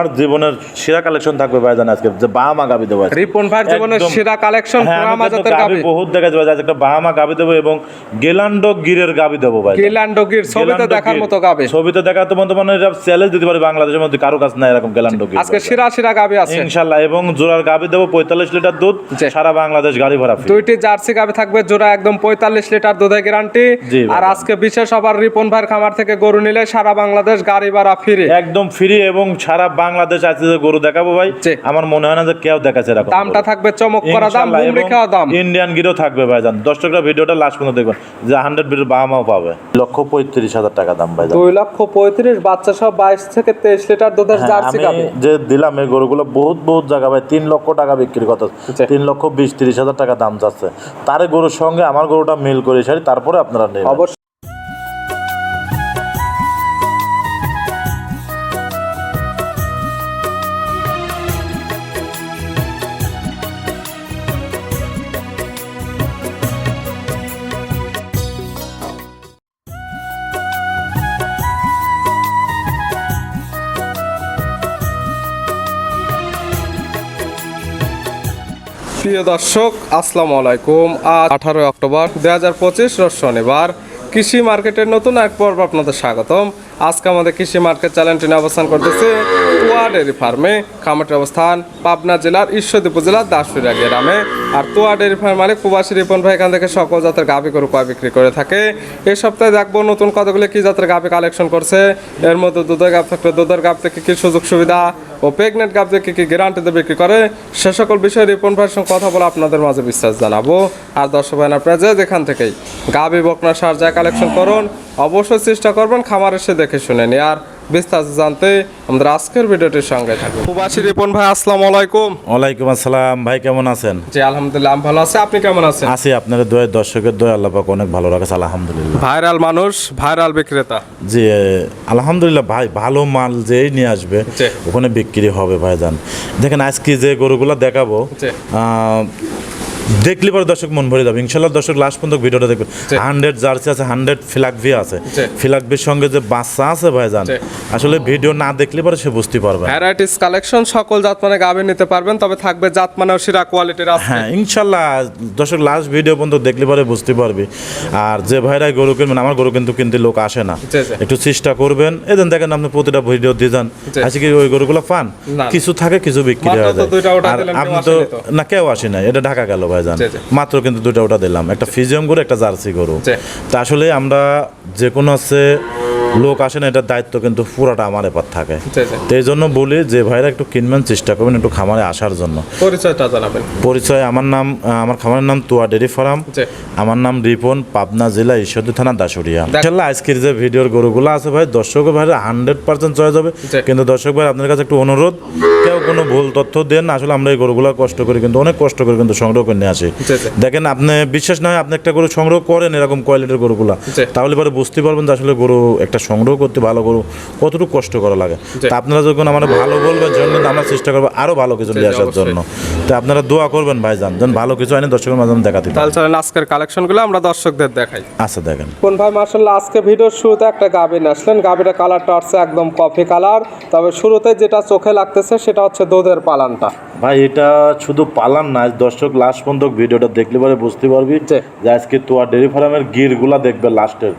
আমার জীবনের সেরা কালেকশন থাকবে ভাইজান আজকে যে বাহামা গাবি দেবো রিপন ভাইয়ের জীবনের সেরা কালেকশন জাতের গাবি বহুত দেখা যাবে একটা বাহামা গাবি দেবো এবং গেলান্ডো গিরের গাবি দেবো ভাই গিলান্ডো গির ছবিতে দেখার মতো গাবি। ছবিতে দেখা তো বন্ধু মানে চ্যালেঞ্জ দিতে পারে বাংলাদেশের মধ্যে কারও কাছে নাই এরকম গেলান্ডো গির আজকে সেরা সেরা গাবি আছে। ইনশাল্লাহ এবং জোড়ার গাবি দেবো পঁয়তাল্লিশ লিটার দুধ। সারা বাংলাদেশ গাড়ি ভাড়া দুইটি জার্সি গাবি থাকবে জোড়া একদম পঁয়তাল্লিশ লিটার দুধের গ্যারান্টি আর আজকে বিশেষ আবার রিপন ভাইয়ের খামার থেকে গরু নিলে সারা বাংলাদেশ গাড়ি ভাড়া ফিরে একদম ফ্রি এবং সারা বাংলাদেশ আছে যে গরু দেখাবো ভাই আমার মনে হয় না যে কেউ দেখাচ্ছে এরকম দামটা থাকবে চমক করা দাম ইনশাল্লাহ, খাওয়া দাম। ইন্ডিয়ান গিরও থাকবে ভাইজান। দর্শকরা ভিডিওটা লাস্ট পর্যন্ত দেখবেন যে হান্ড্রেড বিটের বাহামাও পাবে। লক্ষ পঁয়ত্রিশ হাজার টাকা দাম ভাইজান। দুই লক্ষ পঁয়ত্রিশ বাচ্চা সব বাইশ থেকে তেইশ লিটার দুধের হ্যাঁ, জার্সি আমি যে দিলাম এই গরুগুলো বহুত বহুত জায়গা ভাই তিন লক্ষ টাকা বিক্রি কথা জি। তিন লক্ষ বিশ তিরিশ হাজার টাকা দাম যাচ্ছে। তার গরুর সঙ্গে আমার গরুটা মিল করে সারি তারপরে আপনারা নেবেন অবশ্যই। প্রিয় দর্শক, আসসালামু আলাইকুম। আজ আঠারোই অক্টোবর দুই হাজার পঁচিশ শনিবার। কৃষি মার্কেটের নতুন এক পর্ব আপনাদের স্বাগতম। আজকে আমাদের কৃষি মার্কেট চ্যানেলটি অবস্থান করতেছে তুয়া ডেয়ারি ফার্মে। খামারটির অবস্থান পাবনা জেলার ঈশ্বরদী উপজেলার দাসপুরিয়া গ্রামে। আর তুয়া ডেয়ারি ফার্ম মালিক প্রবাসী রিপন ভাই এখান থেকে সকল জাতের গাভী গরু কয় বিক্রি করে থাকে। এই সপ্তাহে দেখব নতুন কতগুলো কি জাতের গাভি কালেকশন করছে। এর মধ্যে দুধের গাভ থাকলে দুধের গাভ থেকে কি সুযোগ সুবিধা? ও প্রেগনেন্ট গাভ কী গ্যারান্টিতে বিক্রি করে? সে সকল বিষয়ে রিপন ভাইয়ের সঙ্গে কথা বলে আপনাদের মাঝে বিশ্বাস জানাব। আর দর্শক ভাই আপনারা যে যেখান থেকেই গাবি, বকনা, সার, যা কালেকশন করুন, অবশ্যই চেষ্টা করবেন খামার এসে দেখে শুনে নি আর বিস্তারিত জানতে আমাদের আজকের ভিডিওটির সঙ্গে থাকবে প্রবাসী রিপন ভাই আসসালামু আলাইকুম। ওয়ালাইকুম আসসালাম। ভাই কেমন আছেন? জি আলহামদুলিল্লাহ আমি ভালো আছি। আপনি কেমন আছেন? আছি আপনাদের দয়া দর্শকের দয়া আল্লাহ পাক অনেক ভালো রাখেছে আলহামদুলিল্লাহ। ভাইরাল মানুষ ভাইরাল বিক্রেতা। জি আলহামদুলিল্লাহ ভাই ভালো মাল যেই নিয়ে আসবে ওখানে বিক্রি হবে ভাইজান। দেখেন আজকে যে গরুগুলো দেখাবো আহ, দেখলে পরে দর্শক মন ভরে যাবে। ইনশাল্লাহ দর্শক লাস্ট পর্যন্ত ভিডিওটা দেখবে। হান্ড্রেড জার্সি আছে হান্ড্রেড ফিলাকভি আছে। ফিলাকভির সঙ্গে যে বাচ্চা আছে ভাইজান জি। আসলে ভিডিও না দেখলে পরে সে বুঝতে পারবে। ভ্যারাইটিস কালেকশন সকল জাত মানে গাভি নিতে পারবেন তবে থাকবে জাত মানেও সেরা কোয়ালিটির আছে হ্যাঁ ইনশাল্লাহ দর্শক লাস্ট ভিডিও পর্যন্ত দেখলে পরে বুঝতে পারবি। আর যে ভাইরা গরু কিনবেন আমার গরু কিন্তু কিনতে লোক আসে না। একটু চেষ্টা করবেন। এদিন দেখেন আপনি প্রতিটা ভিডিও দিয়ে যান। আজকে কি ওই গরুগুলো পান কিছু থাকে কিছু বিক্রি হয়ে যায়। আর আপনি তো। না কেউ আসে না এটা ঢাকা গেল ভাইজান। মাত্র কিন্তু দুইটা ওটা দিলাম। একটা ফিজিয়াম গরু একটা জার্সি গরু। তা আসলে আমরা যে কোনো আছে লোক আসে না এটার দায়িত্ব কিন্তু পুরাটা আমার এপার থাকে। তো এই জন্য বলি যে ভাইরা একটু কিনবেন চেষ্টা করবেন একটু খামারে আসার জন্য। পরিচয়টা জানাবেন। পরিচয় আমার নাম আমার খামারের নাম তুয়া ডেরি ফার্ম। আমার নাম রিপন পাবনা জেলা ঈশ্বরদী থানা দাসুরিয়া ইনশাল্লাহ আজকের যে ভিডিওর গরুগুলো আছে ভাই দর্শক ভাই হান্ড্রেড পার্সেন্ট চয়েস হবে কিন্তু দর্শক ভাই আপনার কাছে একটু অনুরোধ কেউ কোনো ভুল তথ্য দেন আসলে আমরা এই গরুগুলো কষ্ট করি কিন্তু অনেক কষ্ট করে কিন্তু সংগ্রহ করে নিয়ে আসি। দেখেন আপনি বিশ্বাস না হয় আপনি একটা গরু সংগ্রহ করেন এরকম কোয়ালিটির গরুগুলা। তাহলে পরে বুঝতে পারবেন যে আসলে গরু একটা সংগ্রহ করতে ভালো গরু কতটুকু কষ্ট করা লাগে। তা আপনারা যখন আমরা ভালো বলবেন কিন্তু আমরা চেষ্টা করব আরও ভালো কিছু নিয়ে আসার জন্য। তো আপনারা দোয়া করবেন ভাইজান যেন ভালো কিছু আইনে দর্শকের মাধ্যমে দেখাতে তাহলে চলেন আজকের কালেকশনগুলো আমরা দর্শকদের দেখাই। আচ্ছা দেখেন। কোন ভাই মার্শাল্লাহ আজকে ভিডিওর শুরুতে একটা গাভি নিয়ে আসলেন। গাভিটা কালারটা হচ্ছে একদম কফি কালার। তবে শুরুতে যেটা চোখে লাগতেছে সেটা হচ্ছে দুধের পালানটা। ভাই এটা শুধু পালান না দর্শক লাস্ট পর্যন্ত ভিডিওটা দেখলে পরে বুঝতে পারবি। যে আজকে তোয়া ডেরি ফার্মের গিরগুলা দেখবে লাস্টের।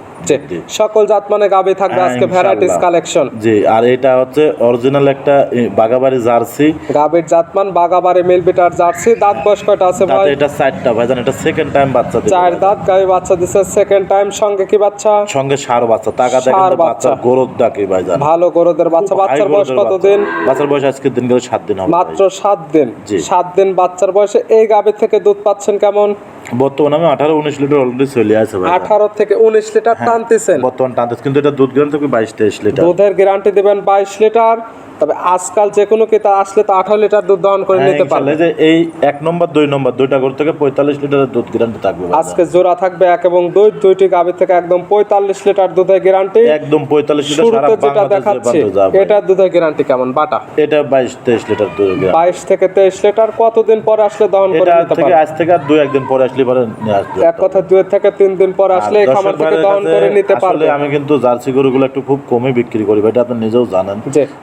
সকল মানে গাভি থাকবে আজকে ভ্যারাইটিস কালেকশন জি আর এটা হচ্ছে অরিজিনাল একটা বাগাবাড়ি জার্সি। গাভির জাতমান বাগাবাড়ি মিলবিটার জার্সি। দাঁত বয়স কয়টা আছে ভাই? এটা চারটা ভাইজান এটা সেকেন্ড টাইম বাচ্চা চার দাঁত গাভি বাচ্চা সেকেন্ড টাইম সঙ্গে কি বাচ্চা? সঙ্গে সার বাচ্চা। টাকা দেখেন বাচ্চা। ডাকি ভাইজান। ভালো গরুদের বাচ্চা। বাচ্চার বয়স কতদিন বাচ্চা। বাচ্চার বয়স আজকে দিন গেলে সাত দিন হবে মাত্র ভাই। সাত দিন। জি। সাত দিন বাচ্চার বয়সে। এই গাভীর থেকে দুধ পাচ্ছেন কেমন? বর্তমানে আমি আঠারো উনিশ লিটার অলরেডি চলে আছে ভাই আঠারো থেকে উনিশ লিটার। টানতেছেন। বর্তমান টানতেছে কিন্তু এটা দুধ গ্রাম থেকে বাইশ তেইশ লিটার। দুধের গ্যারান্টি দেবেন বাইশ লিটার। তবে আজকাল যে কোনো ক্রেতা আসলে তো আঠারো লিটার দুধ দহন করে হ্যাঁ, নিতে পারবে। যে এই এক নম্বর দুই নম্বর দুইটা গরু থেকে পঁয়তাল্লিশ লিটারের দুধ গ্যারান্টি থাকবে আজকে জোড়া থাকবে এক এবং দুই দুইটি গাভী থেকে একদম পঁয়তাল্লিশ লিটার দুধের গ্যারান্টি একদম পঁয়তাল্লিশ লিটার সারা যেটা দেখাচ্ছি। এটার দুধের গ্যারান্টি কেমন? বাটা? এটা বাইশ তেইশ লিটার দুধ বাইশ থেকে তেইশ লিটার কতদিন পরে আসলে দহন করে নিতে পারবে? আজ থেকে আর দুই একদিন পরে আসলে পরে এক কথা দুই থেকে তিন দিন পর আসলে এই খামার থেকে দহন করে নিতে পারবে। আমি কিন্তু জার্সি গরুগুলো একটু খুব কমই বিক্রি করি এটা আপনি নিজেও জানেন।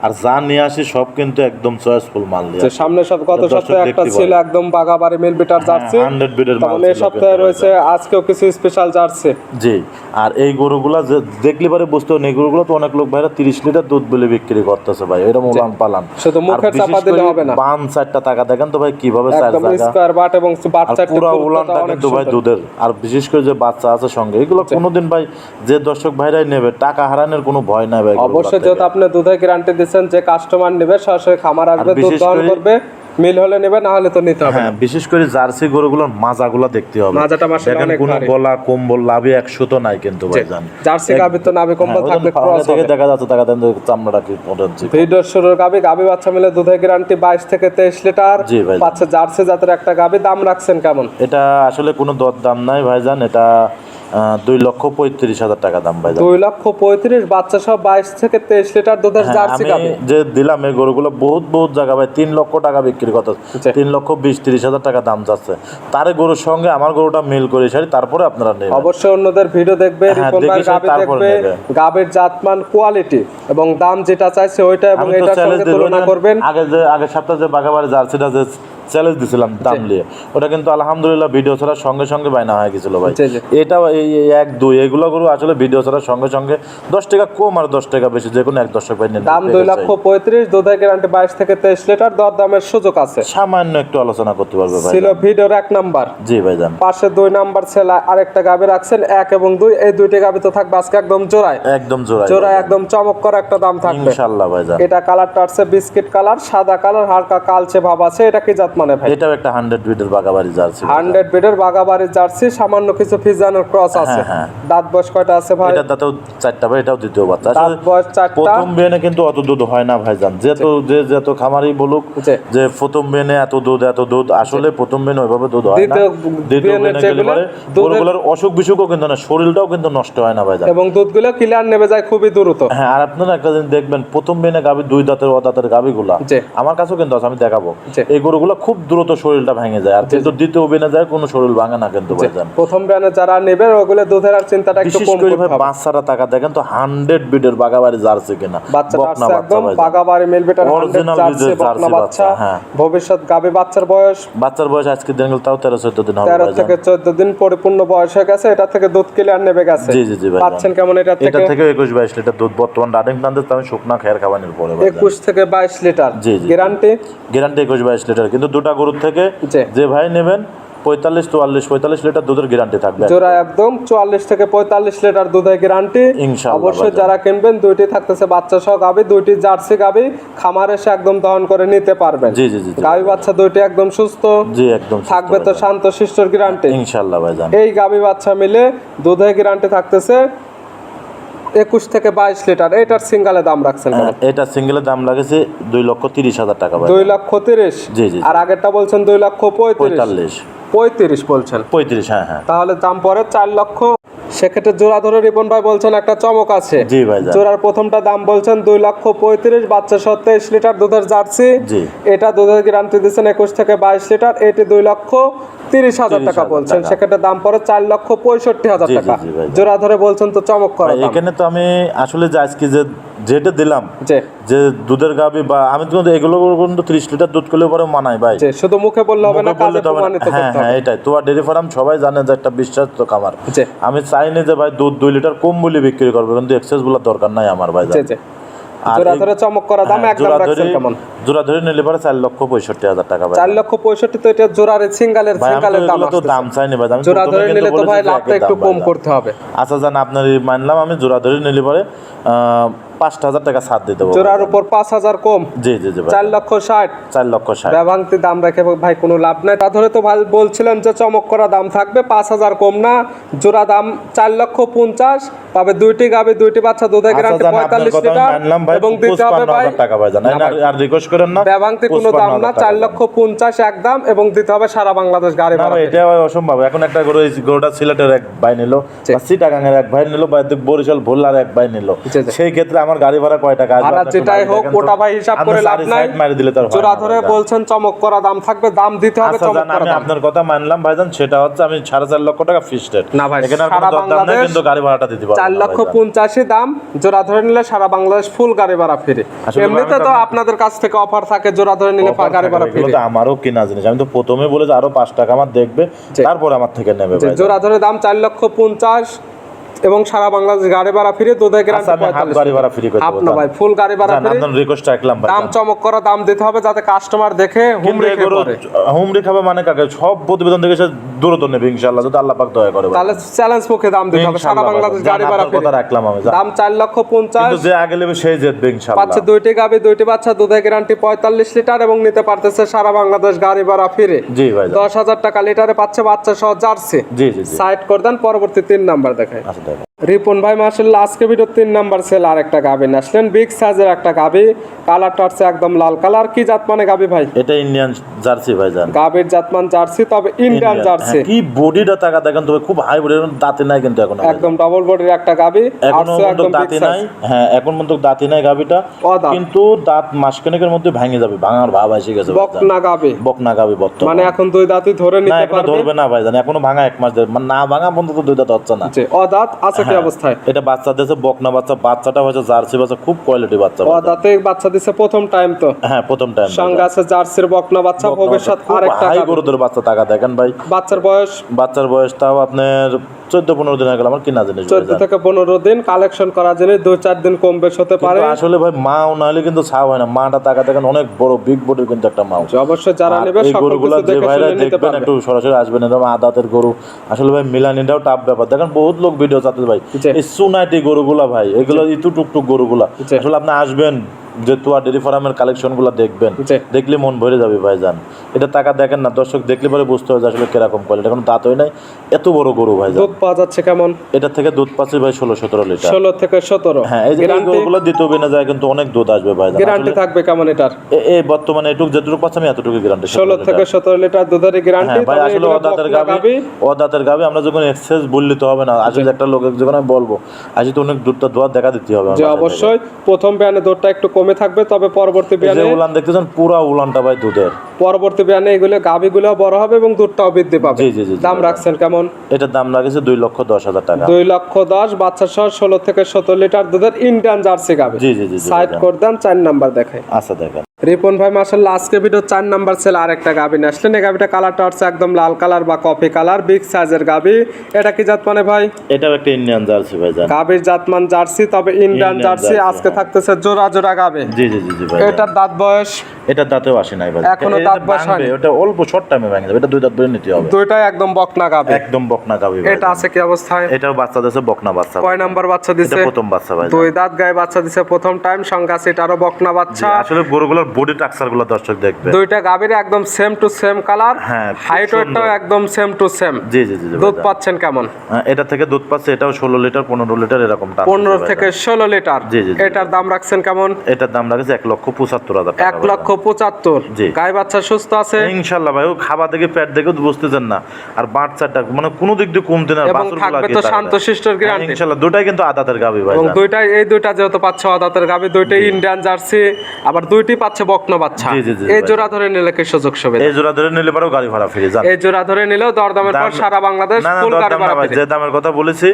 আর যা নিয়ে আসি সব কিন্তু একদম চয়েসফুল মাল নিয়ে সামনে সব সপ্তাহে একটা ছিল। একদম বাগাবাড়ি মিল বিটার জার্সি। হ্যাঁ, 100 বিটের মাল এই সপ্তাহে রয়েছে আজকেও কিছু স্পেশাল জার্সি। জি আর এই গরুগুলা যে দেখলে পারে বুঝতে হবে এই গরুগুলো তো অনেক লোক ভাইরা তিরিশ লিটার দুধ বলে বিক্রি করতেছে ভাই পালান। শুধু মুখের চাপা দিলে হবে না। বান চারটা টাকা দেখেন তো ভাই কীভাবে চার একদম স্কোয়ার বাট এবং আর বাচ্চার পুরো উলানটা কিন্তু ভাই দুধের। আর বিশেষ করে যে বাচ্চা আছে সঙ্গে এগুলো কোনোদিন ভাই যে দর্শক ভাইরাই নেবে টাকা হারানোর কোনো ভয় নাই ভাই অবশ্যই যেহেতু আপনি দুধের গ্যারান্টি দিচ্ছেন যে কাস্টমার নেবে সরাসরি খামার আসবে দুধ দহন করবে মিল হলে নেবে না হলে তো নিতে হবে হ্যাঁ বিশেষ করে জার্সি গরুগুলোর মাজাগুলো দেখতে হবে। মাজাটা দেখেন অনেক কোনো ভারী। গলা কম্বল লাভে একশো তো নাই কিন্তু ভাই জান জার্সি গাভি তো নাভি কম্বল হ্যাঁ, থাকলে ক্রস থেকে হবে। দেখা যাচ্ছে টাকা দেন চামড়াটা কি পড়েছে ভিডিও শুরুর গাবি গাবি বাচ্চা মিলে দুধের গ্যারান্টি বাইশ থেকে তেইশ লিটার। জি ভাই। পাচ্ছে জার্সি জাতের একটা গাবি দাম রাখছেন কেমন? এটা আসলে কোনো দর দাম নাই ভাই ভাইজান এটা দুই লক্ষ পঁয়ত্রিশ হাজার টাকা দাম ভাইজান দুই লক্ষ পঁয়ত্রিশ বাচ্চা সব বাইশ থেকে তেইশ লিটার দুধের হ্যাঁ, জার্সি যে দিলাম এই গরুগুলো বহুত বহুত জায়গা ভাই তিন লক্ষ টাকা বিক্রি করতে তিন লক্ষ বিশ তিরিশ হাজার টাকা দাম যাচ্ছে। তার গরুর সঙ্গে আমার গরুটা মিল করে সারি তারপরে আপনারা নেবেন। অবশ্যই অন্যদের ভিডিও দেখবে হ্যাঁ, রিপন ভাই দেখে সে গাবি তারপর দেখবে। নেবে। জাতমান কোয়ালিটি এবং দাম যেটা চাইছে ওইটা এবং আমি এটার সঙ্গে তুলনা করবেন। আগে যে আগের সপ্তাহে যে বাগাবাড়ি জার্সিটা যে চ্যালেঞ্জ দিছিলাম দাম নিয়ে। ওটা কিন্তু আলহামদুলিল্লাহ ভিডিও ছাড়া সঙ্গে সঙ্গে বাইনা হয়ে গেছিল ভাই। জি। এই এক দুই এগুলো গরু আসলে ভিডিও ছাড়ার সঙ্গে সঙ্গে দশ টাকা কম আর দশ টাকা বেশি যে কোনো এক দর্শক ভাই দাম দুই। লক্ষ পঁয়ত্রিশ দুধের গ্যারান্টি বাইশ থেকে তেইশ লিটার দর দামের সুযোগ আছে। সামান্য একটু আলোচনা করতে পারবে ভাই। ছিল ভিডিওর এক নাম্বার। জি ভাইজান পাশে দুই নাম্বার ছেলে আরেকটা গাবি রাখছেন এক এবং দুই এই দুইটি গাবে তো থাকবে আজকে একদম জোড়ায়। একদম জোড়ায়। জোড়ায় একদম চমৎকার একটা দাম থাকবে। ইনশাল্লাহ ভাইজান এটা কালারটা আছে বিস্কিট কালার সাদা কালার হালকা কালচে ভাব আছে এটা কি জাত? মানে ভাই? এটাও একটা বাগাবাড়ি জার্সি বেডের বাগাবাড়ির জার্সি সামান্য কিছু ফিজানের ক্রস আছে। হ্যাঁ। দাঁত বয়স কয়টা আছে ভাই? এটা তাতেও চারটা ভাই এটাও দ্বিতীয় বাচ্চা। দাঁত বয়স চারটা। প্রথম বেনে কিন্তু অত দুধ হয় না ভাইজান। যেহেতু যে যত খামারই বলুক যে প্রথম বেনে এত দুধ এত দুধ আসলে প্রথম বেনে ওইভাবে দুধ হয় না। দ্বিতীয় বেনে গেলে গরুগুলোর অসুখ বিসুখও কিন্তু না শরীরটাও কিন্তু নষ্ট হয় না ভাইজান। এবং দুধগুলো ক্লিয়ার নেবে যায় খুবই দ্রুত। হ্যাঁ আর আপনারা একটা জিনিস দেখবেন প্রথম বেনে গাবি দুই দাঁতের ও দাঁতের গাবিগুলা। আমার কাছেও কিন্তু আছে আমি দেখাবো। এই গরুগুলো খুব দ্রুত শরীরটা ভেঙে যায়। আর কিন্তু দ্বিতীয় বেনে যায় কোনো শরীর ভাঙে না কিন্তু ভাইজান। প্রথম ব্যানে যারা নেবে ওগুলো দুধের আর চিন্তাটা একটু কম করে ভাই বাচ্চারা টাকা দেখেন তো হান্ড্রেড বিডের বাগাবাড়ি জার্সি কিনা। বাচ্চা একদম বাগাবাড়ি মিলবেটার Original জার্সি বকনা বাচ্চা হ্যাঁ। ভবিষ্যৎ গাবে বাচ্চার বয়স বাচ্চার বয়স আজকে দিন গেলে তাও তেরো চোদ্দ দিন হবে তেরো ভাইজান। থেকে চোদ্দ দিন পরিপূর্ণ বয়স হয়ে গেছে এটা থেকে দুধ ক্লিয়ার নেবে গেছে। জি জি জি ভাই পাচ্ছেন কেমন এটা এটা থেকে? থেকে একুশ বাইশ লিটার দুধ বর্তমান রানিং প্লান্টের আমি শুকনা খেয়ার খাবানোর পরে একুশ থেকে বাইশ লিটার। জি, জি। গ্যারান্টি গ্যারান্টি একুশ বাইশ লিটার কিন্তু দুটা গরুর থেকে। যে ভাই নেবেন পঁয়তাল্লিশ চুয়াল্লিশ পঁয়তাল্লিশ লিটার দুধের গ্যারান্টি থাকবে জোড়া একদম চুয়াল্লিশ থেকে পঁয়তাল্লিশ লিটার দুধের গ্যারান্টি অবশ্যই যারা কিনবেন দুইটি থাকতেছে বাচ্চা সহ গাবি দুইটি জার্সি গাবি খামার এসে একদম দহন করে নিতে পারবেন। জি জি জি। গাবি বাচ্চা দুইটি একদম সুস্থ। জি একদম থাকবে তো শান্ত শিষ্টর গ্যারান্টি ইনশাল্লাহ ভাইজান। এই গাবি বাচ্চা মিলে দুধের গ্যারান্টি থাকতেছে একুশ থেকে বাইশ লিটার এটার সিঙ্গালে দাম রাখছেন? হ্যাঁ, এটা সিঙ্গেলের দাম লাগেছে দুই লক্ষ তিরিশ হাজার টাকা দুই লক্ষ তিরিশ? জি, জি। আর আগেরটা বলছেন দুই লক্ষ পঁয়তাল্লিশ। পঁয়ত্রিশ বলছেন। পঁয়ত্রিশ হ্যাঁ হ্যাঁ। তাহলে দাম পরে চার লক্ষ। সেক্ষেত্রে জোড়া ধরে রিপন ভাই বলছেন একটা চমক আছে। জি ভাইজান জোড়ার প্রথমটা দাম বলছেন দুই লক্ষ পঁয়ত্রিশ বাচ্চা সহ তেইশ লিটার দুধের জার্সি। জি। এটা দুধের গ্যারান্টি দিচ্ছেন একুশ থেকে বাইশ লিটার এটি দুই লক্ষ তিরিশ হাজার টাকা বলছেন। সেক্ষেত্রে দাম পরে চার লক্ষ পঁয়ষট্টি হাজার টাকা। জোড়া ধরে বলছেন তো চমক করা এখানে তো আমি আসলে যে আজকে যে যেটা দিলাম যে দুধের গাবি বা আমি তো এগুলো কিন্তু ত্রিশ লিটার দুধ করলে পরে মানাই ভাই। শুধু মুখে বললে হবে না কাজে তো। প্রমাণিত হ্যাঁ হ্যাঁ এটাই। তোমার ডেরি ফার্ম সবাই জানে যে একটা বিশ্বাস তো খামার। যে আমি চাই না যে ভাই দুধ দুই লিটার কম বলে বিক্রি করবে কিন্তু এক্সেসগুলো দরকার নাই আমার ভাই জোড়া ধরে চমক করা দাম হ্যাঁ, একদম জোড়া রাখছেন কেমন? জোড়া ধরে নিলে পরে লক্ষ পঁয়ষট্টি হাজার টাকা ভাই লক্ষ পঁয়ষট্টি তো এটা জোড়ার সিঙ্গালের ভাই আমি তো দাম চাই ভাই আমি জোড়া ধরে নিলে তো ভাই লাভটা একটু কম করতে হবে। আচ্ছা জান আপনার মানলাম আমি জোড়া ধরে নিলে পরে আহ, পাঁচটা হাজার টাকা ছাড় দিতে পারব। জোড়ার উপর পাঁচ হাজার কম? জি জি জি ভাই। চার লক্ষ ষাট? চার লক্ষ ষাট। ব্যবাংতি দাম রেখে ভাই কোনো লাভ নাই। তা ধরে তো ভাই বলছিলেন যে চমক করা দাম থাকবে পাঁচ হাজার কম না। জোড়া দাম চার লক্ষ পঞ্চাশ। তবে দুইটি গাবে দুইটি বাচ্চা দুধে আচ্ছা গ্যারান্টি পঁয়তাল্লিশ লিটার। এবং দিতে হবে ভাই টাকা ভাই। আর রিকোয়েস্ট করেন না ব্যবাংতে কোনো দাম না চার লক্ষ পঞ্চাশ একদম এবং দিতে হবে সারা বাংলাদেশ গাড়ি ভাড়া এটা অসম্ভব। এখন একটা গরু গরুটা সিলেটের এক ভাই নিল। বা চিটাগাঙের এক ভাই নিল বা বরিশাল ভোল্লার এক ভাই নিল। সেই ক্ষেত্রে আমার গাড়ি ভাড়া কয় টাকা? ভাড়া যেটাই হোক ওটা ভাই হিসাব করে লাভ নাই। মারি দিলে তার জোড়া ধরে বলছেন চমক করা দাম থাকবে দাম দিতে হবে আচ্ছা চমক করা দাম। আপনার কথা মানলাম ভাইজান সেটা হচ্ছে আমি সাড়ে চার লক্ষ টাকা ফিক্সড না ভাই, এখানে আর কোনো দরদাম নেই কিন্তু গাড়ি ভাড়াটা দিতে পারব লক্ষ ভাইজান। পঞ্চাশি দাম জোড়া ধরে নিলে সারা বাংলাদেশ ফুল গাড়ি ভাড়া ফিরে। এমনিতে তো আপনাদের কাছ থেকে অফার থাকে জোড়া ধরে নিলে গাড়ি ভাড়া ফিরে। তো আমারও কিনা জিনিস আমি তো প্রথমে বলে যে আরও পাঁচ টাকা আমার দেখবে তারপর আমার থেকে নেবে। জোড়া ধরে দাম চার লক্ষ পঞ্চাশ এবং সারা বাংলাদেশ গাড়ি ভাড়া ফিরে আচ্ছা, হাফ গাড়ি ভাড়া ফ্রি করে। ভাই ফুল গাড়ি ভাড়া আপনার রিকোয়েস্ট রাখলাম ভাই। দাম চমক করা দাম দিতে হবে যাতে কাস্টমার দেখে হুম রেখে পড়ে। হোম রেখাবে মানে কাকে? সব প্রতিবেদন থেকে সে দূরত নেবে ইনশাআল্লাহ যদি আল্লাহ পাক দয়া করে তাহলে চ্যালেঞ্জ মুখে দাম দিতে হবে। সারা বাংলাদেশ গাড়ি ভাড়া কথা রাখলাম আমি দাম চার লক্ষ পঞ্চাশ। কিন্তু যে আগে নেবে সেই জিতবে ইনশাআল্লাহ। পাচ্ছে দুইটি গাবি দুইটি বাচ্চা দুধের গ্যারান্টি পঁয়তাল্লিশ লিটার এবং নিতে পারতেছে সারা বাংলাদেশ গাড়ি ভাড়া ফিরে। জি ভাই জান। দশ হাজার টাকা লিটারে পাচ্ছে বাচ্চা সহ জার্সি। জি জি জি। সাইড করে দেন পরবর্তী তিন নাম্বার দেখায়। আচ্ছা দেখো রিপন ভাই মার্শাল্লাহ আজকে ভিডিও তিন নাম্বার সেল আর একটা গাবি আসলেন বিগ সাইজের একটা গাবি। কালারটা হচ্ছে একদম লাল কালার কি জাত মানে গাবি ভাই? এটা ইন্ডিয়ান জার্সি ভাই জান। গাবির জাতমান জার্সি তবে ইন্ডিয়ান জার্সি। কি বডিটা টাকা দেখেন তবে খুব হাই বডি দাঁতে নাই কিন্তু এখন একদম ডবল বডির একটা গাবি এখনও একদম দাঁতি নাই। হ্যাঁ এখন পর্যন্ত দাঁতি নাই গাবিটা। কিন্তু দাঁত মাসখানেকের মধ্যে ভেঙে যাবে ভাঙার ভাব এসে গেছে। বকনা গাবি। বকনা গাবি বর্তমান। মানে এখন দুই দাঁতই ধরে না নিতে পারবে। ধরবে না ভাই জান এখনও ভাঙা এক মাস মানে না ভাঙা পর্যন্ত দুই দাঁত হচ্ছে না। অদাঁত আছে কি হ্যাঁ, অবস্থায়। এটা বাচ্চা দিয়েছে বকনা বাচ্চা বাচ্চাটা হয়েছে জার্সি বাচ্চা খুব কোয়ালিটি বাচ্চা ও দাঁতে বাচ্চা দিয়েছে প্রথম টাইম তো। হ্যাঁ প্রথম টাইম সঙ্গে আছে জার্সির বকনা বাচ্চা ভবিষ্যৎ আরেকটা হাই। গরুদের বাচ্চা টাকা দেখেন ভাই। বাচ্চার বয়স? বাচ্চার বয়স তাও আপনার চোদ্দ পনেরো দিন গেল আমার কিনা জিনিস চোদ্দ থেকে পনেরো দিন কালেকশন দুই চার দিন কম বেশ হতে পারে। আসলে ভাই মাও না হলে কিন্তু ছাও হয় না। মাটা টাকা দেখেন অনেক বড় বিগ বডির কিন্তু একটা মাও। অবশ্যই যারা নেবে সকল যে ভাইরা দেখবেন একটু সরাসরি আসবেন আদাতের গরু। আসলে ভাই মিলানিটাও টাপ ব্যাপার। দেখেন বহুত লোক ভিডিও চাতে ভাই। এই সুনাইটি গরুগুলা ভাই এগুলো ইতু টুকটুক গরুগুলা। আসলে আপনি আসবেন যে তুয়া ডেরি ফার্মের কালেকশনগুলা দেখবেন দেখলে মন ভরে যাবে ভাই যান এটা টাকা দেখেন না দর্শক দেখলে পরে বুঝতে হবে আসলে কীরকম কোয়ালিটি এখন দাঁত হয় নাই এত বড় গরু ভাই দুধ পাওয়া যাচ্ছে কেমন? এটা থেকে দুধ পাচ্ছে ভাই ষোলো সতেরো লিটার। ষোলো থেকে সতেরো। হ্যাঁ এই যে গরুগুলো দ্বিতীয় বিনা যায় কিন্তু অনেক দুধ আসবে ভাই যান গ্যারান্টি থাকবে কেমন এটার? এই বর্তমানে এটুক যেটুকু পাচ্ছে আমি এতটুকু গ্যারান্টি ষোলো থেকে সতেরো লিটার দুধের গ্যারান্টি ভাই আসলে অদাতের গাবি অদাতের গাবি আমরা যখন এক্সেস বললে তো হবে না। আসলে একটা লোক যখন আমি বলব আজ তো অনেক দুধটা দোয়া দেখা দিতে হবে। অবশ্যই। প্রথম বিয়ানে দুধটা একটু কমে থাকবে তবে পরবর্তী বিয়ালে বিয়ানে উলান দেখতেছেন পুরা উলানটা ভাই দুধের। পরবর্তী বিয়ানে এগুলো গাভিগুলো বড় হবে এবং দুধটাও বৃদ্ধি পাবে জি, জি, দাম রাখছেন কেমন এটার দাম লাগেছে দুই লক্ষ দশ হাজার টাকা দুই লক্ষ দশ বাচ্চা সহ ষোলো থেকে সতেরো লিটার দুধের ইন্ডিয়ান জার্সি গাবে জি জি জি সাইড করে দেন চার নাম্বার দেখাই আচ্ছা দেখেন রিপন ভাই মাসাল্লাহ আজকে ভিডিও চার নাম্বার সেল আরেকটা গাবি নিয়ে আসলেন এই গাবিটা কালারটা হচ্ছে একদম লাল কালার বা কফি কালার বিগ সাইজের গাবি এটা কি জাত মানে ভাই এটাও একটা ইন্ডিয়ান জার্সি ভাই জান গাবির জাতমান জার্সি তবে ইন্ডিয়ান জার্সি আজকে হ্যাঁ। থাকতেছে জোড়া জোড়া গাবে জি জি জি ভাই এটার দাঁত বয়স এটার দাঁতেও আসে নাই ভাই এখনও এটা দাঁত ভাঙবে, ওটা অল্প শর্ট টাইমে ভেঙে যাবে এটা দুই দাঁত ধরে নিতে হবে। দুইটাই একদম বকনা গাবে একদম বকনা গাবি এটা আছে কি অবস্থায়? এটাও বাচ্চা দিয়েছে বকনা বাচ্চা কয় নাম্বার বাচ্চা দিছে? প্রথম বাচ্চা ভাই। দুই দাঁত গায়ে বাচ্চা দিছে প্রথম টাইম সংখ্যা সেটারও বকনা বাচ্চা। আসলে গরুগুলোর বডি টাক্সারগুলো দর্শক দেখবে। দুইটা গাভীর একদম সেম টু সেম কালার হ্যাঁ, হাইট ওয়েটটাও একদম সেম টু সেম জি জি জি দুধ পাচ্ছেন কেমন? হ্যাঁ, এটা থেকে দুধ পাচ্ছে এটাও ষোলো লিটার পনেরো লিটার এরকম টান পনেরো দিচ্ছে থেকে ভাইজান। ষোলো লিটার জি, জি। এটার দাম রাখছেন কেমন? এটার দাম লাগেছে এক লক্ষ পঁচাত্তর হাজার টাকা এক লক্ষ পঁচাত্তর। জি। গায়ে বাচ্চা সুস্থ আছে? ভাইজান। ইনশাল্লাহ ভাই ও খাবার দেখে পেট দেখে বুঝতেছেন না। আর বাচ্চাটা মানে কোনো দিক দিয়ে কমতে না এবং থাকবে তো শান্ত শান্তশিষ্টর গ্যারান্টি ইনশাল্লাহ দুটাই কিন্তু আদাতের গাবি ভাই এবং দুইটাই এই দুইটা যেহেতু পাচ্ছে অদাতের গাভী দুইটাই ইন্ডিয়ান জার্সি আবার দুইটি পাচ্ছে বকনা বাচ্চা। এই জোড়া ধরে নিলে কি সুযোগ সুবিধা? এই জোড়া ধরে নিলে পরেও গাড়ি ভাড়া ফিরে যান। এই জোড়া ধরে নিলেও দরদামের পর সারা বাংলাদেশ ফুল গাড়ি ভাড়া ভাই যে দামের কথা বলেছি।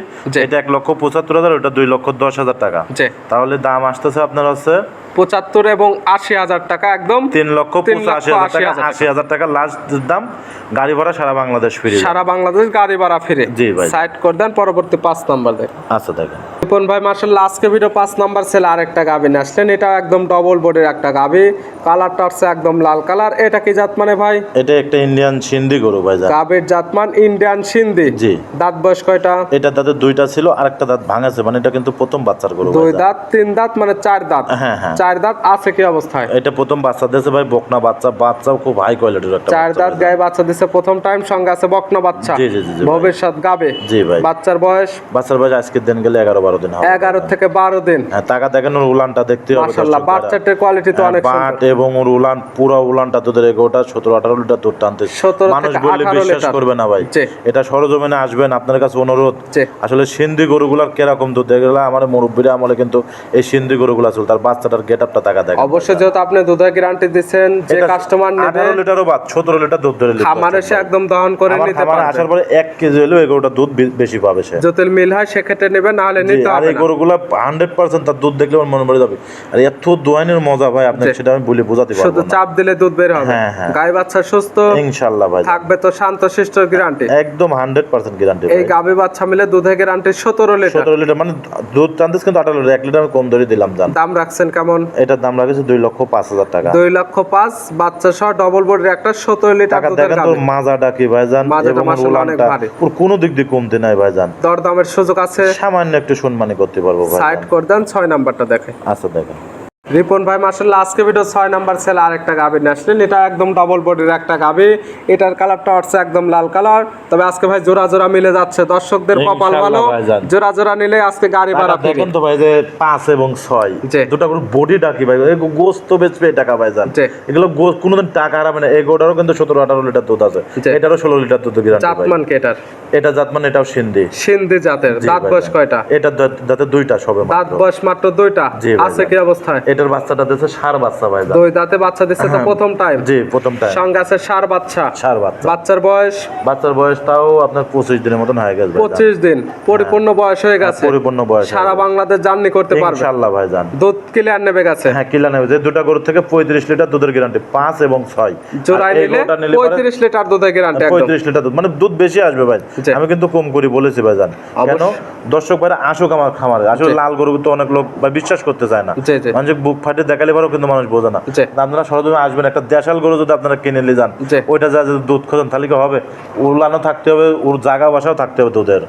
এটা এক লক্ষ পঁচাত্তর হাজার ওটা দুই লক্ষ দশ হাজার টাকা। তাহলে দাম আসতেছে আপনার হচ্ছে পঁচাত্তর এবং আশি হাজার টাকা একদম তিন লক্ষ পঁচাশি হাজার টাকা আশি হাজার টাকা লাস্ট দাম গাড়ি ভাড়া সারা বাংলাদেশ ফিরে সারা বাংলাদেশ গাড়ি ভাড়া ফিরে। জি ভাই। সাইড করে দেন পরবর্তী পাঁচ নাম্বার দেখ আচ্ছা দেখেন। রিপন ভাই মার্শাল্লাহ আজকে ভিডিও পাঁচ নাম্বার সেল আরেকটা গাবি নিয়ে আসলেন। এটা একদম ডবল বোর্ডের একটা গাবি। কালারটা হচ্ছে একদম লাল কালার এটা কি জাত মানে ভাই? এটা একটা ইন্ডিয়ান সিন্ধি গরু ভাই গাবির জাতমান ইন্ডিয়ান সিন্ধি। জি। দাঁত বয়স কয়টা? এটা দাঁতের দুইটা ছিল আরেকটা দাঁত ভাঙাছে। মানে এটা কিন্তু প্রথম বাচ্চার গরু দুই। দাঁত তিন দাঁত মানে চার দাঁত। হ্যাঁ, হ্যাঁ। চার দাঁত আছে কি অবস্থায়? এটা প্রথম বাচ্চা দিয়েছে ভাই বকনা বাচ্চা। বাচ্চাও খুব হাই কোয়ালিটির একটা চার দাঁত গায়ে বাচ্চা দিছে প্রথম টাইম সঙ্গে আছে বকনা বাচ্চা। জি, জি, জি, ভবিষ্যৎ গাবে। জি ভাই। বাচ্চার বয়স? বাচ্চার বয়স আজকের দিন গেলে এগারো বারো দিন হবে। এগারো থেকে বারো দিন। হ্যাঁ টাকা দেখেন ওর উলানটা দেখতে হবে মাশাল্লাহ বাচ্চাটার কোয়ালিটি তো হ্যাঁ, অনেক বাট এবং ওর উলান পুরো উলানটা দুধের লিটার দুধ টানতে মানুষ বললে বিশ্বাস করবে না ভাই। এটা সরজমিনে আসবেন আপনার কাছে অনুরোধ। আসলে সিন্ধি গরুগুলার কীরকম দুধ? আমার মুরব্বীরা আমলে কিন্তু এই সিন্ধি গরুগুলা চল তার বাচ্চাটার গেট আপটা টাকা দেখে অবশ্যই যেহেতু আপনি দুধের গ্যারান্টি দিচ্ছেন যে কাস্টমার নেবে আঠারো লিটারও বাদ সতেরো লিটার দুধ ধরে খামারে সে একদম দহন করে নিতে পারবে। আসার পরে এক কেজি হলেও এগারোটা দুধ বেশি পাবে সে। মিল হয় সেক্ষেত্রে নেবে না হলে নিতে আর এই গরুগুলা হান্ড্রেড পার্সেন্ট তার দুধ দেখলে আমার মনে পড়ে যাবে। আর এত দোয়াইনের মজা ভাই আপনাকে সেটা আমি বলে বোঝাতে পারব না। চাপ দিলে দুধ বের হবে। হ্যাঁ, হ্যাঁ। গাই বাচ্চা সুস্থ ভাই। থাকবে তো শান্ত শিষ্ট গ্যারান্টি একদম হান্ড্রেড পার্সেন্ট গ্যারান্টি এই গাভী বাচ্চা মিলে দুধের গ্যারান্টি সতেরো লিটার সতেরো লিটার মানে দুধ টানতেছ কিন্তু আঠারো লিটার এক লিটার আমি কম ধরে দিলাম জান। দাম রাখছেন কেমন? এটার দাম রাখেছে দুই লক্ষ পাঁচ হাজার টাকা। দুই লক্ষ পাঁচ বাচ্চা সহ ডবল বডির একটা সতেরো লিটার দেখেন গাভী। মাজাটা কি এবং ভারী। ওর কোনো দিক দিয়ে কমতে নাই ভাইজান দরদামের সুযোগ আছে। সামান্য একটু সম্মানী করতে পারব ভাই। সাইড করে দেন ছয় নাম্বারটা দেখে। আচ্ছা দেখেন। রিপন ভাই মার্শাল্লাহ আজকে ভিডিও ছয় নাম্বার সেল আর একটা গাভি নিয়ে আসলেন। এটা একদম ডবল বডির একটা গাভি এটার কালারটা হচ্ছে একদম লাল কালার তবে আজকে ভাই জোড়া জোড়া মিলে যাচ্ছে। দর্শকদের কপাল ভালো। জোড়া জোড়া নিলে আজকে গাড়ি ভাড়া দেখেন তো ভাই যে পাঁচ এবং ছয়। দুটা করে বডি ডাকি ভাই? গোস্ত বেচবে টাকা ভাই যান এগুলো কোনোদিন টাকা হারাবে না এগোটারও কিন্তু সতেরো আঠারো লিটার দুধ আছে। এটারও ষোলো লিটার দুধ চাতমান কেটার এটা জাতমান এটাও সিন্ধি। সিন্ধি জাতের। দাঁত বয়স কয়টা? এটা দাঁত- দাঁতে দুইটা সবে দাঁত বয়স মাত্র দুইটা? আছে কি অবস্থায়? এটার বাচ্চাটা দিচ্ছে সার বাচ্চা ভাই দুই দাঁতে বাচ্চা দিচ্ছে তো প্রথম টাইম জি প্রথম টাইম সার বাচ্চা। সার বাচ্চা। বাচ্চার বয়স? বাচ্চার বয়সটাও আপনার পঁচিশ দিনের মতন হয়ে গেছে ভাইজান। পঁচিশ দিন। পরিপূর্ণ বয়স হয়ে গেছে। পরিপূর্ণ বয়স সারা বাংলাদেশ জার্নি করতে পারবে। ইনশাল্লাহ ভাই যান দুধ ক্লিয়ার নেবে গেছে হ্যাঁ নেবে। যে দুটা গরু থেকে পঁয়ত্রিশ লিটার দুধের গ্যারান্টি পাঁচ এবং জোড়ায় নিলে গরুটা নিলে পরে পঁয়ত্রিশ লিটার দুধের গ্যারান্টি একদম। লিটার দুধ। মানে দুধ বেশি আসবে ভাই। আমি কিন্তু কম করি বলেছি ভাই জান। কেন? দর্শক ভাইরা আসুক আমার খামারে। আসলে লাল গরু তো অনেক লোক বা বিশ্বাস করতে চায় না। মানুষ বুক ফাটে দেখালে পরেও কিন্তু মানুষ বোঝে না। আপনারা সরজমে আসবেন একটা দেশাল গরু যদি আপনারা কিনে নিয়ে যান ওইটা যা যদি দুধ খোঁজেন তাহলে কি হবে? উলানো থাকতে হবে ওর জায়গা বাসাও থাকতে হবে দুধের।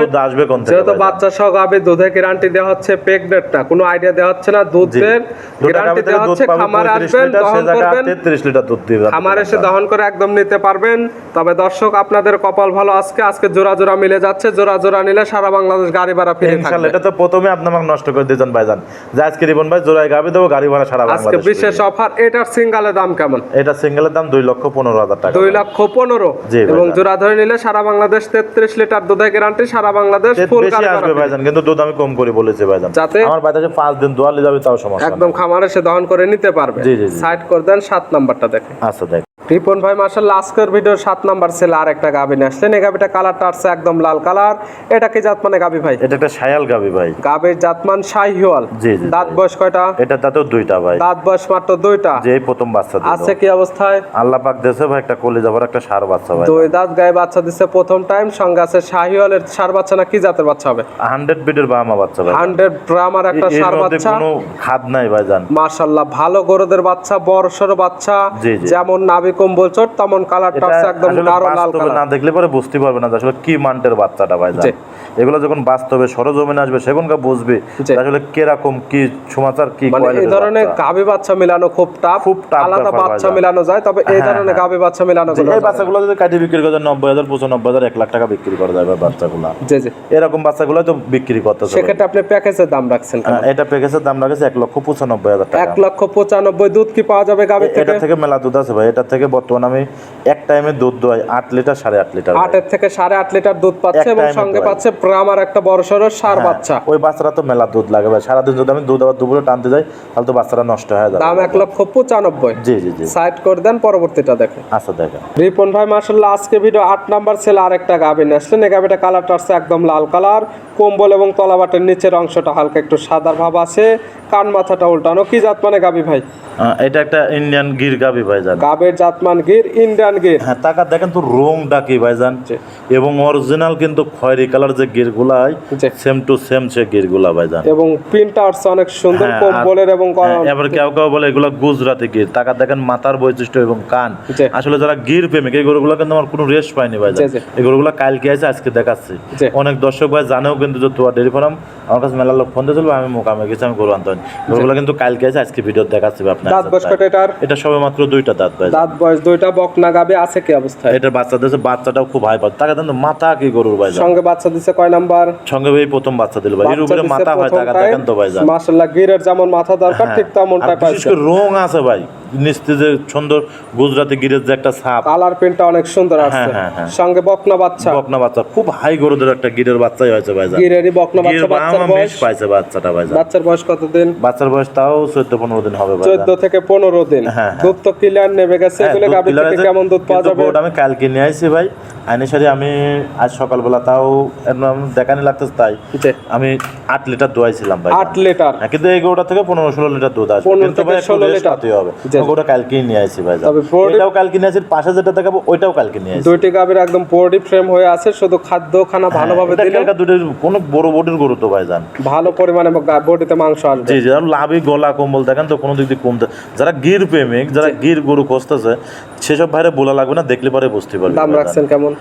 দুধ আসবে কোন থেকে যেহেতু বাচ্চা সহ গাবে দুধের গ্যারান্টি দেওয়া হচ্ছে প্রেগনেন্টটা কোনো আইডিয়া দেওয়া হচ্ছে না দুধের গ্যারান্টি দেওয়া হচ্ছে খামারে 35 আসবেন দহন করবেন। 33 লিটার দুধ দিবে খামারে এসে দহন করে একদম নিতে পারবেন। তবে দর্শক আপনাদের কপাল ভালো আজকে আজকে জোড়া জোড়া মিলে যাচ্ছে জোড়া জোড়া নিলে সারা বাংলাদেশ গাড়ি ভাড়া ফিরে ইনশাআল্লাহ থাকবে। এটা তো প্রথমে আপনি আমাকে নষ্ট করে দিয়েছেন ভাইজান। যে আজকে রিবন ভাই জোড়ায় গাবি দেবো গাড়ি ভাড়া সারা আজকে বিশেষ অফার এটার সিঙ্গালের দাম কেমন? এটা সিঙ্গেলের দাম দুই লক্ষ পনেরো হাজার টাকা। দুই লক্ষ পনেরো। এবং জোড়া ধরে নিলে সারা বাংলাদেশ তেত্রিশ লিটার দুধের গ্যারান্টি সারা বাংলাদেশ ফুল আসবে ভাইজান কিন্তু দুধ আমি কম করে বলেছি ভাইজান। যাতে- আমার পাঁচ দিন দোয়ালে যাবে তাও সমস্যা একদম খামারে সে দহন করে নিতে পারবে। জি, জি, জি। সাইড করে দেন সাত নাম্বারটা দেখে আচ্ছা দেখ রিপন ভাই মার্শাল্লাহ আজকের ভিডিও সাত নাম্বার ছিল আর একটা গাভি নিয়ে আসলেন। এই গাভিটা কালারটা আসছে একদম লাল কালার। এটা কি জাত মানে গাভি ভাই? এটা একটা সায়াল গাবি ভাই। গাভির জাতমান শাহিওয়াল। জি, জি, দাঁত বয়স কয়টা? এটা তাতেও দুইটা ভাই। দাঁত বয়স মাত্র দুইটা? যে প্রথম বাচ্চা দিল। আছে কি অবস্থায়? আল্লাহ পাক দেশে ভাই একটা কলি যাবার একটা সার বাচ্চা ভাই। দুই দাঁত গায়ে বাচ্চা দিচ্ছে প্রথম টাইম সঙ্গে আছে শাহিওয়ালের সার বাচ্চা না কি জাতের বাচ্চা হবে? হান্ড্রেড বিটের বাহামা বাচ্চা ভাই। হান্ড্রেড ড্রামার একটা সার বাচ্চা। কোনো খাদ নাই ভাইজান। মাশাল্লাহ ভালো গরুদের বাচ্চা বড় সড়ো বাচ্চা। যেমন নাভি কম্বল চোট তেমন কালারটা হচ্ছে একদম গাঢ় লাল কালার না দেখলে পরে বুঝতে পারবে না আসলে কি মান্টের বাচ্চাটা ভাই। এগুলো যখন বাস্তবে সরজমিনে আসবে সেখানকার বুঝবে আসলে কীরকম কি সমাচার কি মানে এই ধরনের। গাভী বাচ্চা মিলানো খুব টাফ খুব আলাদা বাচ্চা। মিলানো যায় তবে এই হ্যাঁ, ধরনের। গাভী বাচ্চা মিলানো এই বাচ্চাগুলো যদি কাটি বিক্রি করে নব্বই হাজার পঁচানব্বই হাজার এক লাখ টাকা বিক্রি করা যাবে বাচ্চাগুলো জি জি এরকম বাচ্চাগুলো তো বিক্রি করতে সেক্ষেত্রে আপনি প্যাকেজের দাম রাখছেন? হ্যাঁ, এটা প্যাকেজের দাম রাখছে এক লক্ষ পঁচানব্বই হাজার টাকা এক লক্ষ পঁচানব্বই দুধ কি পাওয়া যাবে থেকে এটা থেকে মেলা দুধ আছে ভাই এটা থেকে বর্তমানে আমি এক টাইমে দুধ দোয়াই আট লিটার সাড়ে আট লিটার আটের থেকে সাড়ে আট লিটার দুধ পাচ্ছে এবং সঙ্গে পাচ্ছে ব্রামার একটা বড় সড়ো সার হ্যাঁ, বাচ্চা। ওই বাচ্চারা তো মেলা দুধ লাগে ভাই। সারাদিন যদি আমি দুধ আবার দুপুরে টানতে যাই তাহলে তো বাচ্চারা নষ্ট হয়ে যাবে। দাম এক লক্ষ পঁচানব্বই। জি জি জি। সাইড করে দেন পরবর্তীটা দেখেন। আচ্ছা দেখেন। রিপন ভাই মার্শাল্লাহ আজকে ভিডিও আট নাম্বার ছেলে আরেকটা গাভী নিয়ে আসলেন। এই গাভীটা কালারটা আসছে একদম লাল কালার কম্বল এবং তলাবাটের নিচের অংশটা হালকা একটু সাদার ভাব আছে। কান মাথাটা উল্টানো। কি জাত মানে গাভী ভাই? এটা একটা ইন্ডিয়ান গির গাবি ভাইজান গাবের জাতমান গির ইন্ডিয়ান গির। হ্যাঁ টাকা দেখেন তো রংটা কি ভাইজান। জি। এবং অরিজিনাল কিন্তু খয়েরি কালার যে গিরগুলা হয় সেম টু সেম সে গিরগুলা ভাইজান। এবং প্রিন্টটা আসছে অনেক সুন্দর হ্যাঁ, কম্বলের এবং হ্যাঁ, এবার কেউ কেউ বলে এগুলো গুজরাটি গির। টাকা দেখেন মাথার বৈশিষ্ট্য এবং কান। আসলে যারা গির প্রেমিক এই গরুগুলো কিন্তু আমার কোনো রেস্ট পাইনি ভাই জি, জি। এই গরুগুলো কালকে আছে আজকে দেখাচ্ছি। অনেক দর্শক ভাই জানেও কিন্তু যে তোমার ডেরি ফার্ম আমার কাছে মেলার লোক ফোন দিয়েছিল আমি মোকামে গেছি আমি গরু আনতে। গরুগুলো কিন্তু কালকে আছে আজকে ভিডিও দেখাচ্ছি ভাই আপনার এটা সবে মাত্র দুইটা দাঁত ভাই দাঁত বয়স দুইটা বকনা গাবে আছে কি অবস্থা? এটা বাচ্চা দিয়েছে বাচ্চাটাও খুব হাই পাচ্ছে তাকে দেন তো মাথা কি গরুর ভাই সঙ্গে বাচ্চা দিছে কয় নাম্বার? সঙ্গে ভাই প্রথম বাচ্চা দিল ভাই। এর উপরে মাথা হয় টাকা দেখেন তো ভাই মাশাআল্লাহ গিরের যেমন মাথা দরকার ঠিক তেমনটা হ্যাঁ। আর বিশেষ পাইছে রং আছে ভাই। নিস্তে যে সুন্দর গুজরাটি গিরের যে একটা ছাপ কালার অনেক সুন্দর আসছে। হ্যাঁ, হ্যাঁ। সঙ্গে বকনা বাচ্চা। বকনা বাচ্চা খুব হাই গরুদের একটা গিরের বাচ্চাই হয়েছে ভাই গিরেরই বকনা বাচ্চা বাচ্চার বয়স পাইছে বাচ্চাটা ভাই বাচ্চার বয়স কতদিন? বাচ্চার বয়স তাও চোদ্দ পনেরো দিন হবে ভাই চোদ্দ থেকে পনেরো দিন। হ্যাঁ, হ্যাঁ। দুধ তো ক্লিয়ার নেমে গেছে হ্যাঁ, এগুলো দুধ থেকে কেমন দুধ পাওয়া যাবে? আমি কালকে নিয়ে আসছি ভাই। আইনি সারি আমি আজ সকালবেলা তাও একদম দেখানি লাগতেছে তাই। আমি আট লিটার দোয়াইছিলাম ভাই আট লিটার? হ্যাঁ, কিন্তু এই গরুটা থেকে পনেরো ষোলো লিটার দুধ আসবে। 15 কিন্তু থেকে ভাই একটু 16 rest লিটার। হবে। জি। কালকেই নিয়ে আসছি ভাই তবে এটাও কালকে নিয়ে আসছি পাশে যেটা দেখাবো ওইটাও কালকে নিয়ে আসছি দুইটি গাভীর একদম বডি ফ্রেম হয়ে আছে শুধু খাদ্য খানা ভালোভাবে হ্যাঁ, এটা দিলে কোনো বড় বডির গরু তো ভাই জান ভালো পরিমাণে বডিতে মাংস আসবে। জি জি আর লাভি গলা কম্বল দেখেন তো কোনো দিক দিয়ে কমতে যারা গির প্রেমিক যারা গির গরু খুঁজতেছে সেসব ভাইরে বলা লাগবে না দেখলে পরে বুঝতে পারবে দাম রাখছেন কেমন?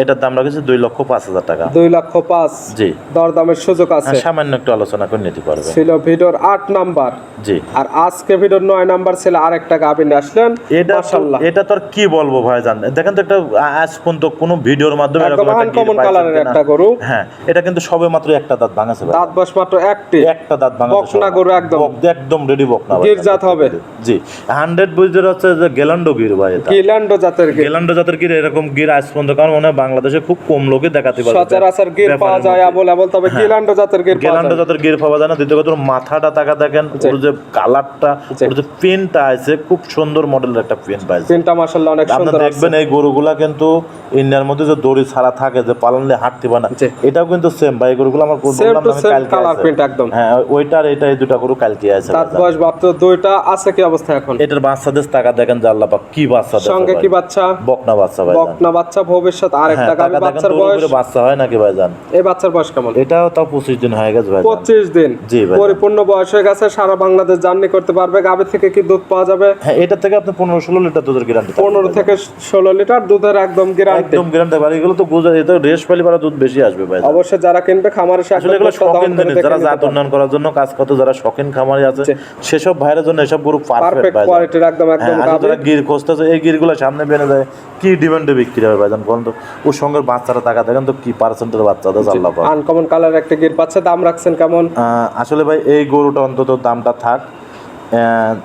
এটার দাম রাখেছে দুই লক্ষ পাঁচ হাজার টাকা। দুই লক্ষ পাঁচ। জি। দরদামের সুযোগ আছে। হ্যাঁ, সামান্য একটু আলোচনা করে নিতে পারবে। ছিল ভিডিওর আট নাম্বার। জি। আর আজকে ভিডিওর নয় নাম্বার ছিল আরেকটা গাভী নিয়ে আসলেন এটা মাশাআল্লাহ। এটা তো আর কি বলব দেখেন তো একটা আজ পর্যন্ত কোনো ভিডিওর মাধ্যমে এরকম একটা uncommon কালারের একটা গরু। হ্যাঁ এটা কিন্তু সবে মাত্র একটা দাঁত ভাঙাছে ভাই। দাঁত মাত্র একটি। একটা দাঁত ভাঙাছে বকনা সবে। গরু একদম। একদম রেডি বকনা ভাই। জাত হবে। জি। হান্ড্রেড বুঝতে হচ্ছে যে গেলান্ডো গির ভাই এটা। কিল্যান্ডো জাতের গির। গেলান্ডো জাতের গির এরকম গির আজ পর্যন্ত কারণ মনে হয় বাংলাদেশে খুব কম লোকে দেখাতে পারে সচরাচর গির পাওয়া যায় আবল আবল তবে কিল্যান্ডো জাতের গির গেলান্ডো জাতের গির পাওয়া যায় না। দ্বিতীয় কথা মাথাটা তাকা দেখেন ওর যে কালারটা। ওর যে পেনটা আছে খুব সুন্দর মডেলের একটা পেন পাইছে। তিনটা মাশাআল্লাহ অনেক সুন্দর আছে। দেখবেন এই গরুগুলা কিন্তু ইন্ডিয়ার মধ্যে যে দড়ি ছাড়া থাকে যে পালনলে হাঁটতে পারে না। এটাও কিন্তু সেম ভাই গরুগুলো আমার সেম বললাম আমি কালকে কালার আছে। প্রিন্ট একদম। হ্যাঁ ওইটার এটা এই দুটা গরু কালকে আছে দাঁত বয়স মাত্র দুইটা আছে কি অবস্থা এখন? এটার বাচ্চাদের টাকা দেখেন যে আল্লাহ পাক কি বাচ্চা সঙ্গে কি বাচ্চা? বকনা বাচ্চা ভাই বকনা বাচ্চা ভবিষ্যৎ আরেকটা গাভী টাকা দেখেন বাচ্চার তো বয়স বাচ্চা হয় নাকি ভাই জান? এই বাচ্চার বয়স কেমন? এটাও তাও পঁচিশ দিন হয়ে গেছে ভাই জান। পঁচিশ দিন। জি ভাই। পরিপূর্ণ বয়স হয়ে গেছে সারা বাংলাদেশ জার্নি করতে পারবে। গাভীর থেকে কি দুধ পাওয়া যাবে? হ্যাঁ এটা থেকে আপনি পনেরো ষোলো লিটার দুধের গ্যারান্টি পনেরো থেকে ষোলো লিটার দুধের একদম গ্যারান্টি একদম গ্যারান্টি ভাই এগুলো তো এটা পালি পারা দুধ বেশি আসবে ভাই। অবশ্যই যারা কিনবে খামারে এসে আসলে এগুলো শখিন জিনিস যারা জাত উন্নয়ন করার জন্য কাজ করতে যারা শখিন খামারি আছে সেসব ভাইয়ের জন্য এসব গরু পারফেক্ট ভাই কোয়ালিটির একদম একদম হ্যাঁ, গাভী যারা গির খুঁজতেছে এই গিরগুলো সামনে বেনে যায় কি ডিমান্ডে বিক্রি হবে ভাইজান বলেন তো? ওর সঙ্গে বাচ্চারা টাকা দেখেন তো কি পার্সেন্টের বাচ্চা আল্লাহ আনকমন কালার একটা গির দাম রাখছেন কেমন? আসলে ভাই এই গরুটা অন্তত দামটা থাক।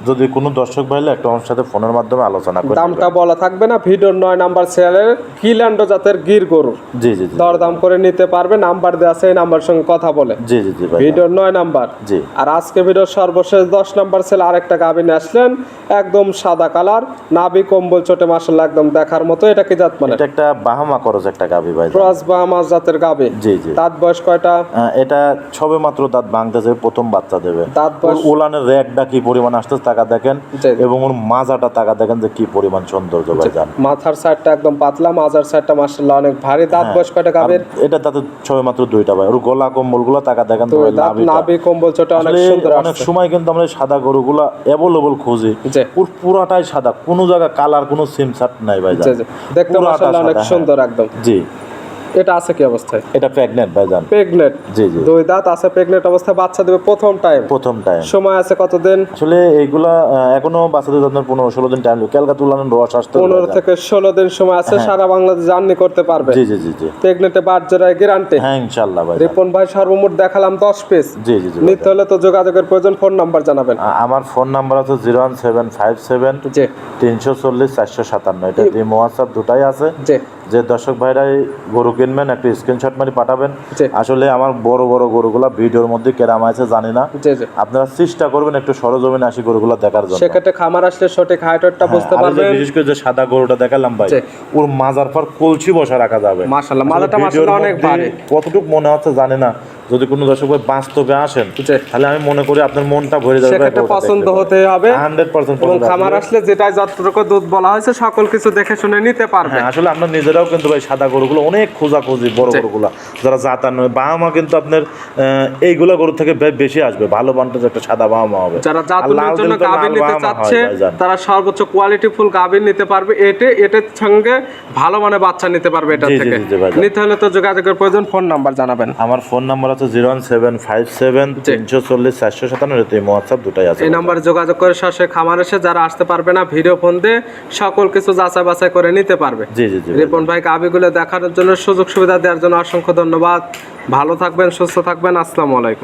যদি কোনো দর্শক ভাইলে একটা আমার সাথে ফোনের মাধ্যমে আলোচনা করে দামটা বলা থাকবে না ভিডিওর নয় নাম্বার সেলের কিল্যান্ডো জাতের গির গরু। জি জি দরদাম করে নিতে পারবে নাম্বার দেওয়া আছে এই নাম্বার সঙ্গে কথা বলে। জি জি জি ভিডিওর নয় নাম্বার। জি। আর আজকে ভিডিওর সর্বশেষ দশ নাম্বার সেল আরেকটা গাভী নিয়ে আসলেন একদম সাদা কালার নাভি কম্বল চোটে মাসাল্লাহ একদম দেখার মতো এটা কি জাত মানে? এটা একটা বাহামা খরচ একটা গাভি ভাই। ক্রস বাহামা জাতের গাভী। জি জি। দাঁত বয়স কয়টা? এটা সবে মাত্র দাঁত ভাঙতে যাবে প্রথম বাচ্চা দেবে। দাঁত বয়স উলানের র্যাকটা কি পরিমাণ আসতে টাকা দেখেন। এবং ওর মাজাটা টাকা দেখেন যে কি পরিমাণ সৌন্দর্য ভাই জান মাথার সাইডটা একদম পাতলা মাজার সাইডটা মাসাল্লাহ অনেক ভারী। দাঁত বয়স কয়টা গাভীর এটা তাতে সবে মাত্র দুইটা ভাই। ওর গলা কম্বলগুলো টাকা দেখেন তো নাভি কম্বল চোটে অনেক সুন্দর অনেক সময় কিন্তু আমরা সাদা গরুগুলা অ্যাভেলেবল খুঁজি। ওর পুরাটাই সাদা কোনো জায়গা কালার কোনো সিম সাট নাই ভাই। দেখতে মাসাল্লাহ অনেক হ্যাঁ। সুন্দর একদম। জি। এটা আছে কি অবস্থায়? এটা প্রেগনেন্ট ভাই জান প্রেগনেট জি জি। দুই দাঁত আছে প্রেগনেট অবস্থায় বাচ্চা দেবে প্রথম টাইম প্রথম টাইম সময় আছে কতদিন? আসলে এইগুলা এখনও বাচ্চাদের জন্য পনেরো ষোলো দিন টাইম ক্যালকা তুলানোর রস আসতে পনেরো থেকে ষোলো দিন সময় আছে সারা বাংলাদেশ জার্নি করতে পারবে। জি জি জি জি। প্রেগনেটে বাদ জোড়ায় গ্যারান্টি হ্যাঁ ইনশাল্লাহ ভাই রিপন ভাই সর্বমোট দেখালাম দশ পিস জি জি জি নিতে হলে তো যোগাযোগের প্রয়োজন ফোন নাম্বার জানাবেন। আমার ফোন নাম্বার আছে zero one seven five seven জি। তিনশো চল্লিশ চারশো সাতান্ন। এটা হোয়াটসঅ্যাপ দুটাই আছে। জি। যে দর্শক ভাইরাই গরু কিনবেন একটা স্ক্রিনশট মারি পাঠাবেন। আসলে আমার বড় বড় গরুগুলা ভিডিওর মধ্যে কেরাম আছে জানি না। আপনারা চেষ্টা করবেন একটু সরজমিনে আসি গরুগুলা দেখার জন্য। সেক্ষেত্রে খামার আসলে সঠিক হাইটটা বুঝতে আর পারবেন। বিশেষ করে যে সাদা গরুটা দেখালাম ভাই ওর মাজার পর কলসি বসা রাখা যাবে। মাশাআল্লাহ মাজাটা মাশাআল্লাহ অনেক ভারী কতটুকু মনে হচ্ছে জানি না যদি কোনো দর্শক ভাই বাস্তবে আসেন তাহলে আমি মনে করি আপনার মনটা ভরে যাবে সেক্ষেত্রে পছন্দ হতে হবে হান্ড্রেড পার্সেন্ট এবং খামার আসলে যেটাই যতটুকু দুধ বলা হয়েছে সকল কিছু দেখে শুনে নিতে পারবে। হ্যাঁ আসলে আমরা নিজেরাও কিন্তু ভাই সাদা গরুগুলো অনেক খোঁজাখুঁজি বড় গরুগুলো যারা জাতা নয় বাবা মা কিন্তু আপনার এইগুলা গরু থেকে বেশি আসবে ভালো বান্টাজ একটা সাদা বাবা মা হবে। যারা আর জন্য লাল নিতে হয় চাচ্ছে তারা সর্বোচ্চ কোয়ালিটি ফুল গাভীর নিতে পারবে এতে এটার সঙ্গে ভালো মানে বাচ্চা নিতে পারবে এটা থেকে। নিতে হলে তো যোগাযোগের প্রয়োজন ফোন নাম্বার জানাবেন। আমার ফোন নাম্বার হচ্ছে zero one seven five seven তিনশো চল্লিশ চারশো সাতান্ন হোয়াটসঅ্যাপ দুটাই আছে। এই নাম্বারে যোগাযোগ করে সরাসরি খামার এসে যারা আসতে পারবে না ভিডিও ফোন দিয়ে সকল কিছু যাচাই বাছাই করে নিতে পারবে। জি জি জি। রিপন ভাই গাবিগুলো দেখানোর জন্য সুযোগ সুবিধা দেওয়ার জন্য অসংখ্য ধন্যবাদ। ভালো থাকবেন সুস্থ থাকবেন। আসসালামু আলাইকুম।